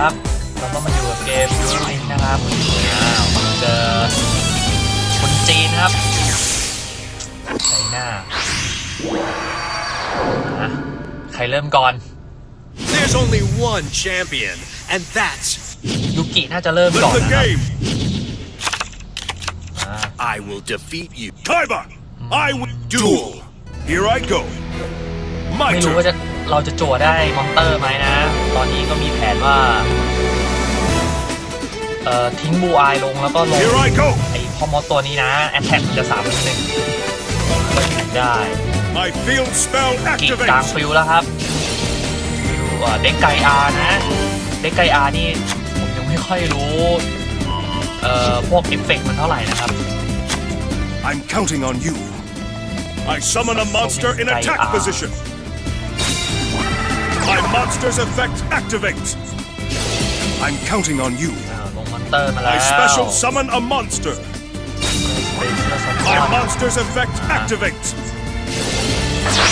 ครับ เราก็มาอยู่กับเกมยูริงนะครับอ้าวเจอคนจีนครับไชน่าอะใครเริ่มก่อน There's only one champion, and that's ยูกิน่าจะเริ่มก่อน the นะครับ game. อ่า I will defeat you. Kaiba, I will duel. Here I go. My ไม่รู้ว่า turn. จะ เราจะจั่วได้มอนเตอร์ไหมนะ ตอนนี้ก็มีแผนว่า เอ่อ ทิ้งบูอายลงแล้วก็ลง Here I go. ไอ้พ่อมดตัวนี้นะ แอตแทกมันจะสามหนึ่งได้ My field spell กีกลาง activates. ฟิลแล้วครับฟิวเอ่อเด็กไก่อาร์นะเด็กไก่อาร์นี่ผมยังไม่ค่อยรู้ เอ่อ พวกเอฟเฟกต์มันเท่าไหร่นะครับ I'm counting on you. I summon a monster in attack Ah. position. My monster's effect activates. I'm counting on you. อ่าลงมอนเตอร์มาแล้ว I special summon a monster. เป็นเสื้อสะท้ My อน monster's effect activates.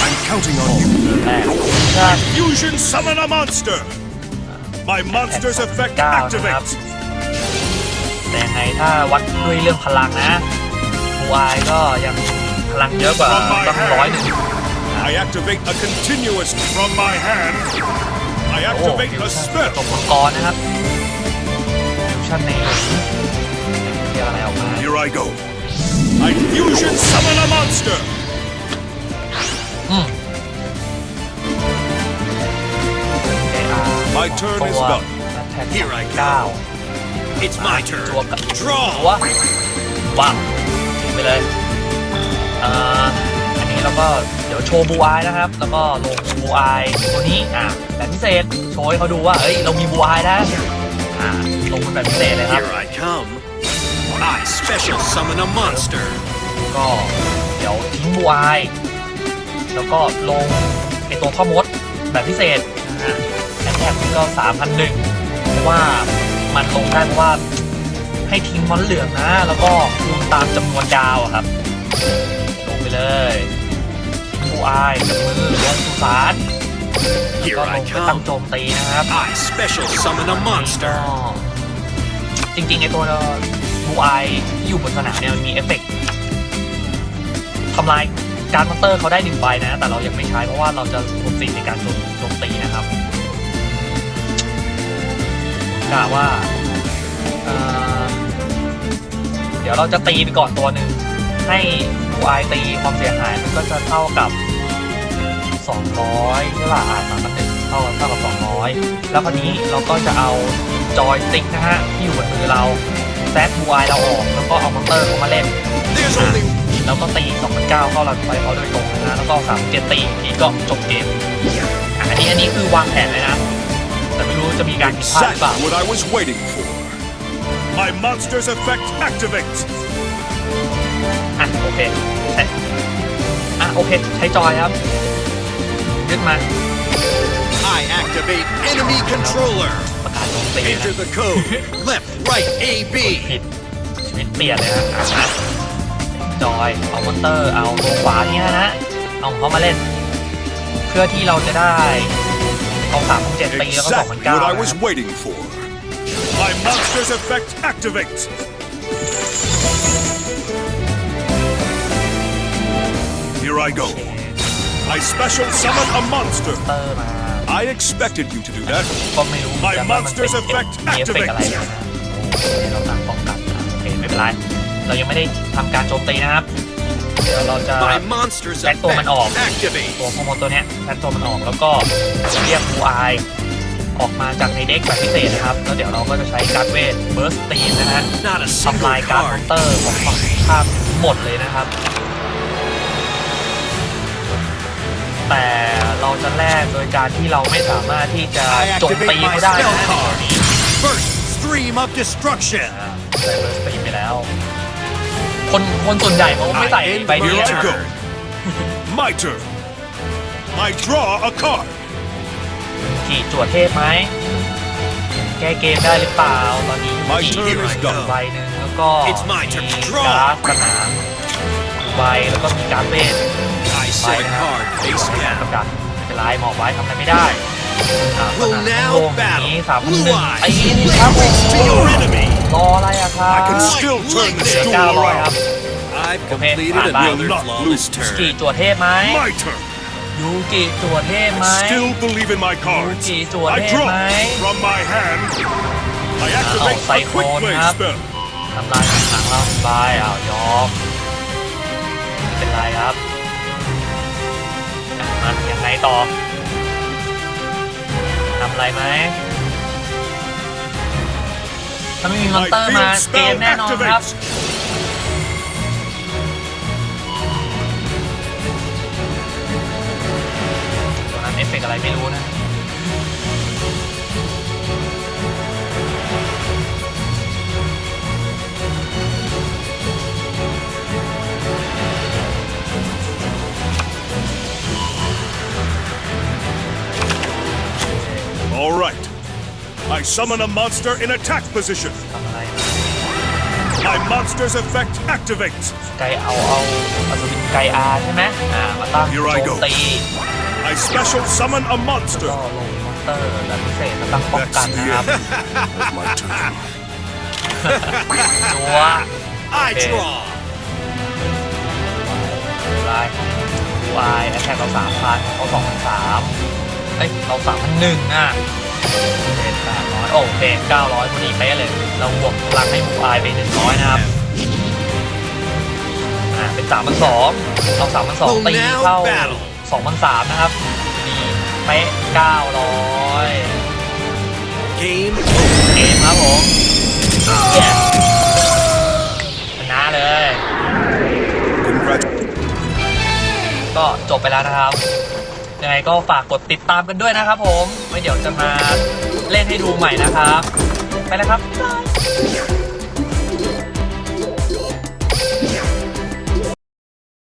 I'm counting on you. แรกถ้า Fusion summon a monster. My monster's effect Down, activates. แต่ยังไงถ้าวัดด้วยเรื่องพลังนะบูอายก็ยังพลังเยอะกว่าตั้งร้อยหนึ่ง I activate a continuous from my hand. I โอ้ activate ฟิว a ชั่น spell. ตกมังกรนะครับฟิวชั่นในเรียกอะไรออกมา Here I go. I fusion summon a monster. อืม AR My turn is ตัว done. attack Here I go. เก้า It's my turn. ตัวกับ Draw. ตัวว้าวทิ้งไปเลยเอ่อ อันนี้เราก็เดี๋ยวโชว์บูอายนะครับ แล้วก็ลงบูอายตัวนี้อะแบบพิเศษโชว์ให้เขาดูว่าเอ้ยเรามีบูอายนะอ่าลงเป็นแบบพิเศษเลยครับ Here I come. I special summon a monster. ก็เดี๋ยวทิ้งบูอายแล้วก็ลงไอตัวพ่อมดแบบพิเศษนะฮะแอตแทกก็สามพันหนึ่งเพราะว่ามันลงได้เพราะว่าให้ทิ้งมอนเหลืองนะ แล้วก็คูณตามจำนวนดาวอะครับ ลงไปเลย ทิ้งบูอายกับมือลงสุสาน Here ก็ล I งไปตั้ง come. โจมตีนะครับ I special summon a ก็ monster. จริงๆไอตัวบูไอที่อยู่บนสนามเนี่ยมันมีเอฟเฟกต์ทำลายการมอนเตอร์เขาได้หนึ่งใบนะ แต่เรายังไม่ใช้เพราะว่าเราจะโจมตีในการโจมโจมตีนะครับกะว่าเอ่อเดี๋ยวเราจะตีไปก่อนตัวหนึ่ง ให้บูไอตีความเสียหายมันก็จะเท่ากับ 200ใช่ป่ะอ่าสามพันหนึ่งเท่าเท่ากับ 200 แล้วคราวนี้เราก็จะเอาจอยสติ๊กนะฮะที่อยู่บนมือเราแซดบูไอเราออกแล้วก็เอามอนเตอร์เขามาเล่นแล้วก็ตี2009เข้าเราไปเขาโดยตรงนะฮะแล้วก็37ตีอีกทีก็จบเกมอันนี้อันนี้คือวางแผนเลยนะแต่ไม่รู้จะมีการผิดพลาดหรือเปล่า My monster's effect activates. อะโอเคใช่อะโอเค ใช้จอยครับ ยึดมา I activate enemy controller. ประกาศโจมตีนะ Enter the code. Left, right, A, B. ผิดชีวิตเปลี่ยนเลยฮะอะนะจอยเอามอนเตอร์เอาตัวขวานี่นะ เอาของเขามาเล่น เพื่อที่เราจะได้เอาสามเจ็ดตีแล้วก็สองพัน Exactly เก้า what I was waiting for. My monster's effect activates. Here I go. I special summon a monster. เตอร์มา I expected you to do that. ก็ไม่รู้เหมือนกันว่ามันเป็น My monster's effect มีเอฟเฟกต์อะไรนะโอเคเราตั้งป้องกันอะโอเคไม่เป็นไร เรายังไม่ได้ทำการโจมตีนะครับ เดี๋ยวเราจะ My monster's Back to effect man off. activates. ตัวโปรโมตัวเนี้ยแพนตัวมันออกแล้วก็เรียกบูไอออกมาจากในเด็กแบบพิเศษนะครับ แล้วเดี๋ยวเราก็จะใช้การ์ดเวทเบิร์สตีนนะฮะ Not a ทำ single ลายการ์ดมอน card. เตอร์ของฝั่งข้ามหมดเลยนะครับ แต่เราจะแลกโดยการที่เราไม่สามารถที่จะ I โจมตี activate my เขาได้ spell นะ card. First stream of destruction. อ่าใส่เบอร์สตีนไปแล้ว คนคนส่วนใหญ่เขาไม่ใส่ I end ใบนี้ here นะ I go. My turn. I draw a card. กี่จวดเทพไหม แก้เกมได้หรือเปล่า ตอนนี้ My กี่ turn is done. ใบหนึ่งแล้วก็ It's my turn. มี Draw. การ์ดสนามใบแล้วก็มีการ์ดเวท I set a card face กับ down. ดักไม่เป็นไรหมอบไว้ทำอะไรไม่ได้อ่า Will ปัญหา now โลงนี้ battle สามพันห Blue นึ่ง Eyes ตีนี่ครับผม to your enemy. รออะไรอะครับ I can still turn this เหลือ duel เก้าร้อยครับ around. I've Okay, completed bye-bye. another Will not flawless lose. กี่ turn. จั่วเทพไหม My turn. ยูกิจั่วเทพไหม Still believe in my cards. Yuki, จั่ว I เทพ draw ไหม from my hand. I activate a Cyclone quick play ครับ spell. ทำลายหนังเราบายอ้าวยอมไม่ งไงต่อทำอะไรไหมถ้าไม่มีมอน My เตอร์มา field เกม spell แน่นอนครับ activates. ตัวนั้นเอฟเฟกต์อะไรไม่รู้นะ summon a monster in attack position. ทำอะไร My monster's effect activates. ไกเอาเอาอัศวินไกอาใช่ไหมอ่ามาตั้ง Here I โจ go มตี I special summon a ก็ monster. ลงมอนเตอร์แบบพิเศษมาตั้งป้อง That's กัน the นะครับ end of my turn. ตัว I draw. ลายดูไอแอทแทกเราสามพันเขาสองพันสามเอ้ยเราสามพันหนึ่งอะ เป็นแปดร้อยโอเคเก้าร้อยพอดีเป๊ะเลย เราบวกพลังให้บูไอไปหนึ่งร้อยนะครับ อ่า เป็นสามพันสองเราสามพันสองตีเข้าสองพันสามนะครับดีเป๊ะเก้าร้อย Game เกมครับผมเย้ชนะเลย Congratulations. ก็จบไปแล้วนะครับ ยังไงก็ฝากกดติดตามกันด้วยนะครับผมไว้เดี๋ยวจะมาเล่นให้ดูใหม่นะครับ ไปแล้วครับ